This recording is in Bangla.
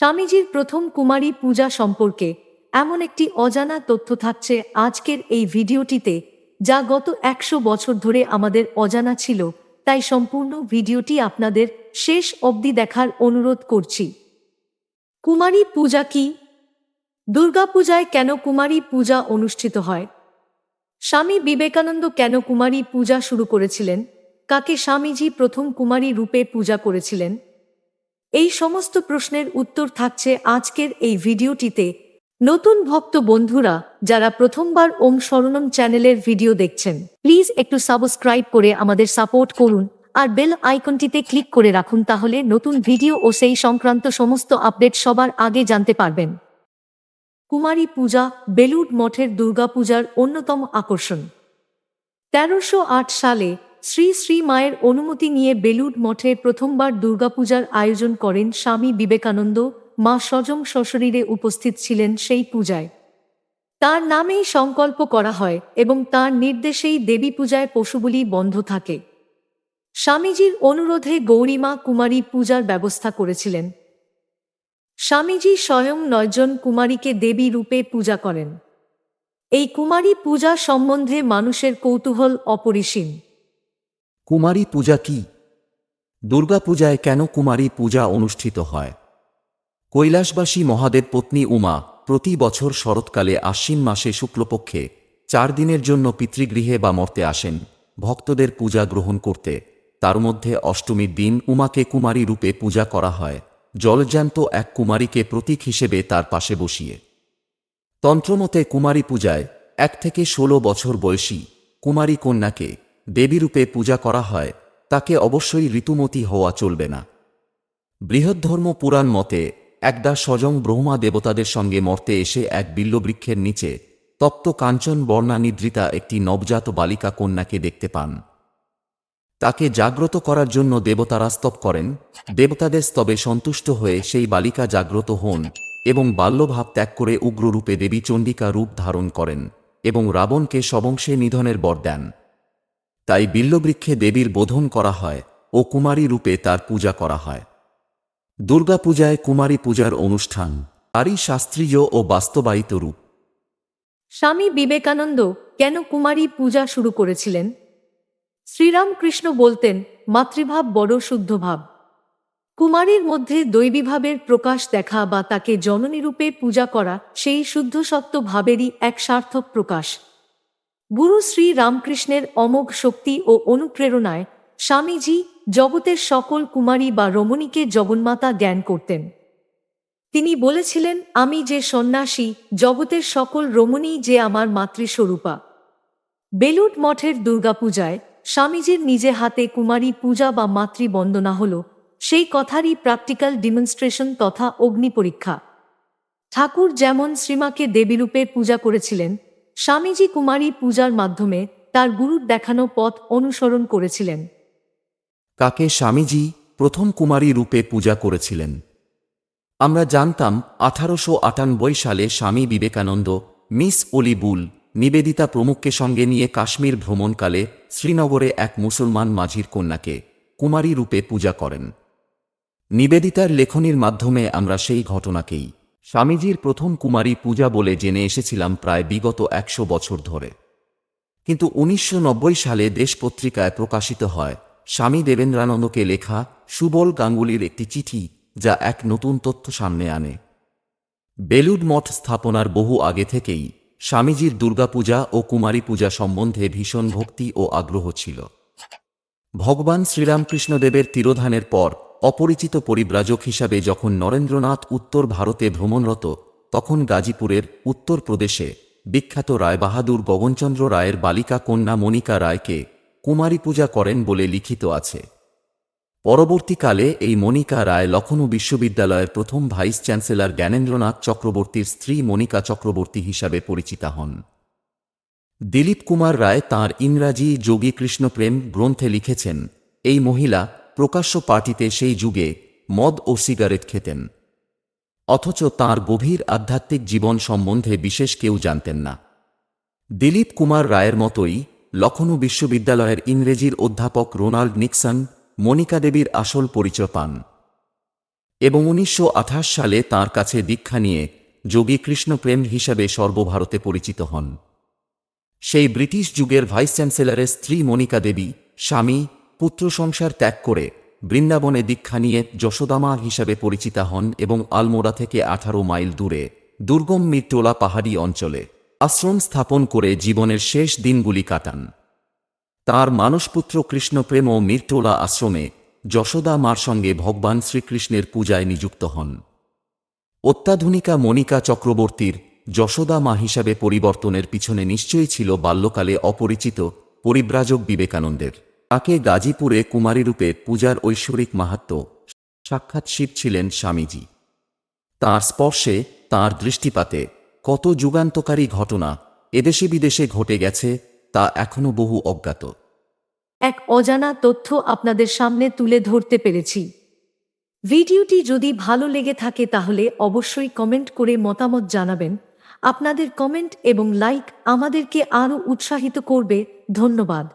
স্বামীজির প্রথম কুমারী পূজা সম্পর্কে এমন একটি অজানা তথ্য থাকছে আজকের এই ভিডিওটিতে, যা গত একশো বছর ধরে আমাদের অজানা ছিল, তাই সম্পূর্ণ ভিডিওটি আপনাদের শেষ অবধি দেখার অনুরোধ করছি। কুমারী পূজা কি? দুর্গাপূজায় কেন কুমারী পূজা অনুষ্ঠিত হয়? স্বামী বিবেকানন্দ কেন কুমারী পূজা শুরু করেছিলেন? কাকে স্বামীজি প্রথম কুমারী রূপে পূজা করেছিলেন? এই সমস্ত প্রশ্নের উত্তর থাকছে আজকের এই ভিডিওটিতে। নতুন ভক্ত বন্ধুরা, যারা প্রথমবার ওম শরণম চ্যানেলের ভিডিও দেখছেন, প্লিজ একটু সাবস্ক্রাইব করে আমাদের সাপোর্ট করুন আর বেল আইকনটিতে ক্লিক করে রাখুন তাহলে নতুন ভিডিও ও সেই সংক্রান্ত সমস্ত আপডেট সবার আগে জানতে পারবেন। কুমারী পূজা, বেলুড মঠের দুর্গাপূজার অন্যতম আকর্ষণ। তেরোশো সালে শ্রী শ্রী মায়ের অনুমতি নিয়ে বেলুড মঠে প্রথমবার দুর্গাপূজার আয়োজন করেন স্বামী বিবেকানন্দ, মা সজম সশরীরে উপস্থিত ছিলেন সেই পূজায়। তার নামেই সংকল্প করা হয় এবং তার নির্দেশেই দেবী পূজায় পশুবলি বন্ধ থাকে। স্বামীজির অনুরোধে গৌরীমা কুমারী পূজার ব্যবস্থা করেছিলেন। স্বামীজি স্বয়ং নয়জন কুমারীকে দেবী রূপে পূজা করেন। এই কুমারী পূজা সম্বন্ধে মানুষের কৌতূহল অপরিসীম। কুমারী পূজা কি? দুর্গাপূজায় কেন কুমারী পূজা অনুষ্ঠিত হয়? কৈলাসবাসী মহাদেব পত্নী উমা প্রতি বছর শরৎকালে আশ্বিন মাসে শুক্লপক্ষে চার দিনের জন্য পিতৃগৃহে বা মর্তে আসেন ভক্তদের পূজা গ্রহণ করতে। তার মধ্যে অষ্টমীর দিন উমাকে কুমারী রূপে পূজা করা হয়। জলজ্যান্ত এক কুমারীকে প্রতীক হিসেবে তার পাশে বসিয়ে। তন্ত্রমতে কুমারী পূজায় এক থেকে ষোলো বছর বয়সী কুমারী কন্যাকে দেবীরূপে পূজা করা হয়, তাকে অবশ্যই ঋতুমতী হওয়া চলবে না। বৃহদ্ধর্ম পুরাণ মতে, একদা স্বজং ব্রহ্মা দেবতাদের সঙ্গে মর্তে এসে এক বিল্লবৃক্ষের নিচে তপ্ত কাঞ্চন বর্ণানিদ্রিতা একটি নবজাত বালিকা কন্যাকে দেখতে পান। তাকে জাগ্রত করার জন্য দেবতারা স্তব করেন, দেবতাদের স্তবে সন্তুষ্ট হয়ে সেই বালিকা জাগ্রত হন এবং বাল্যভাব ত্যাগ করে উগ্ররূপে দেবী চণ্ডিকা রূপ ধারণ করেন এবং রাবণকে সবংশে নিধনের বর দেন। তাই বিল্লবৃক্ষে দেবীর বোধন করা হয় ও কুমারী রূপে তার পূজা করা হয়। দুর্গাপূজায় কুমারী পূজার অনুষ্ঠান, তারই শাস্ত্রীয় ও বাস্তবায়িত রূপ। স্বামী বিবেকানন্দ কেন কুমারী পূজা শুরু করেছিলেন? শ্রীরামকৃষ্ণ বলতেন, মাতৃভাব বড় শুদ্ধভাব কুমারীর মধ্যে দৈবীভাবের প্রকাশ দেখা বা তাকে জননীরূপে পূজা করা সেই শুদ্ধ সত্য ভাবেরই এক সার্থক প্রকাশ। গুরু শ্রী রামকৃষ্ণের অমোঘ শক্তি ও অনুপ্রেরণায় স্বামীজি জগতের সকল কুমারী বা রমণীকে জগন্মাতা জ্ঞান করতেন। তিনি বলেছিলেন, আমি যে সন্ন্যাসী, জগতের সকল রমণী যে আমার মাতৃস্বরূপা। বেলুট মঠের দুর্গাপূজায় স্বামীজির নিজে হাতে কুমারী পূজা বা মাতৃবন্দনা হল, সেই কথারই প্র্যাকটিক্যাল ডিমনস্ট্রেশন তথা অগ্নি পরীক্ষা। ঠাকুর যেমন শ্রীমাকে দেবীরূপে পূজা করেছিলেন স্বামীজি কুমারী পূজার মাধ্যমে তার গুরুর দেখানো পথ অনুসরণ করেছিলেন। কাকে স্বামীজি প্রথম কুমারী রূপে পূজা করেছিলেন? আমরা জানতাম আঠারোশো আটানব্বই সালে Swami Vivekananda miss Ole Bull Nivedita প্রমুখকে সঙ্গে নিয়ে কাশ্মীর ভ্রমণকালে শ্রীনগরে এক মুসলমান মাঝির কন্যাকে কুমারী রূপে পূজা করেন। নিবেদিতার লেখনীর মাধ্যমে আমরা সেই ঘটনাকেই স্বামীজির প্রথম কুমারী পূজা বলে জেনে এসেছিলাম প্রায় বিগত একশো বছর ধরে। কিন্তু উনিশশো নব্বই সালে দেশ পত্রিকায় প্রকাশিত হয় স্বামী দেবেন্দ্রানন্দকে লেখা সুবল গাঙ্গুলির একটি চিঠি যা এক নতুন তথ্য সামনে আনে। বেলুড মঠ স্থাপনার বহু আগে থেকেই স্বামীজির দুর্গাপূজা ও কুমারী পূজা সম্বন্ধে ভীষণ ভক্তি ও আগ্রহ ছিল। ভগবান শ্রীরামকৃষ্ণদেবের তিরোধানের পর অপরিচিত পরিব্রাজক হিসাবে যখন নরেন্দ্রনাথ উত্তর ভারতে ভ্রমণরত, তখন গাজীপুরের উত্তরপ্রদেশে বিখ্যাত রায়বাহাদুর গগনচন্দ্র রায়ের বালিকা কন্যা মনিকা রায়কে কুমারী পূজা করেন বলে লিখিত আছে। পরবর্তীকালে এই মনিকা রায় লখনৌ বিশ্ববিদ্যালয়ের প্রথম ভাইস চ্যান্সেলর জ্ঞানেন্দ্রনাথ চক্রবর্তীর স্ত্রী মনিকা চক্রবর্তী হিসাবে পরিচিতা হন। দিলীপ কুমার রায় তাঁর ইংরাজি যোগী কৃষ্ণপ্রেম গ্রন্থে লিখেছেন, এই মহিলা প্রকাশ্য পার্টিতে সেই যুগে মদ ও সিগারেট খেতেন। অথচ তাঁর গভীর আধ্যাত্মিক জীবন সম্বন্ধে বিশেষ কেউ জানতেন না। দিলীপ কুমার রায়ের মতোই লখনৌ বিশ্ববিদ্যালয়ের ইংরেজির অধ্যাপক রোনাল্ড নিক্সন মনিকা দেবীর আসল পরিচয় পান এবং উনিশশো আঠাশ সালে তার কাছে দীক্ষা নিয়ে যোগী কৃষ্ণপ্রেম হিসাবে সর্বভারতে পরিচিত হন। সেই ব্রিটিশ যুগের ভাইস চ্যান্সেলরের স্ত্রী মনিকা দেবী স্বামী পুত্র সংসার ত্যাগ করে বৃন্দাবনে দীক্ষা নিয়ে যশোদামা হিসাবে পরিচিতা হন এবং আলমোড়া থেকে আঠারো মাইল দূরে দুর্গম মিরটোলা পাহাড়ি অঞ্চলে আশ্রম স্থাপন করে জীবনের শেষ দিনগুলি কাটান। তার মানসপুত্র কৃষ্ণপ্রেম ও মিরটোলা আশ্রমে যশোদা মার সঙ্গে ভগবান শ্রীকৃষ্ণের পূজায় নিযুক্ত হন। অত্যাধুনিকা মনিকা চক্রবর্তীর যশোদা মা হিসাবে পরিবর্তনের পিছনে নিশ্চয়ই ছিল বাল্যকালে অপরিচিত পরিব্রাজক বিবেকানন্দের। তাকে গাজীপুরে কুমারীরূপে পূজার ঐশ্বরিক মাহাত্ম, সাক্ষাৎ শিব ছিলেন স্বামীজি। তাঁর স্পর্শে, তাঁর দৃষ্টিপাতে কত যুগান্তকারী ঘটনা এদেশে বিদেশে ঘটে গেছে তা এখনও বহু অজ্ঞাত। এক অজানা তথ্য আপনাদের সামনে তুলে ধরতে পেরেছি। ভিডিওটি যদি ভালো লেগে থাকে তাহলে অবশ্যই কমেন্ট করে মতামত জানাবেন। আপনাদের কমেন্ট এবং লাইক আমাদেরকে আরও উৎসাহিত করবে। ধন্যবাদ।